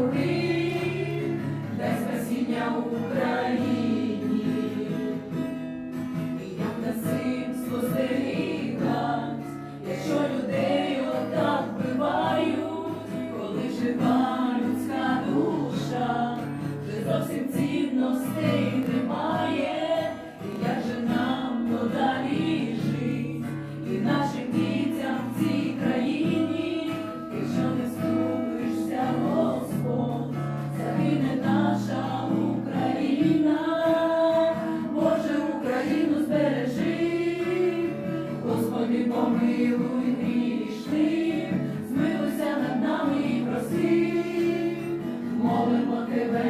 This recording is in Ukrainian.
туди, спасіння Україні, і на цим спостерігать, якщо людей отак вбивають, коли жива людська душа, вже зовсім цінностей не. Amen.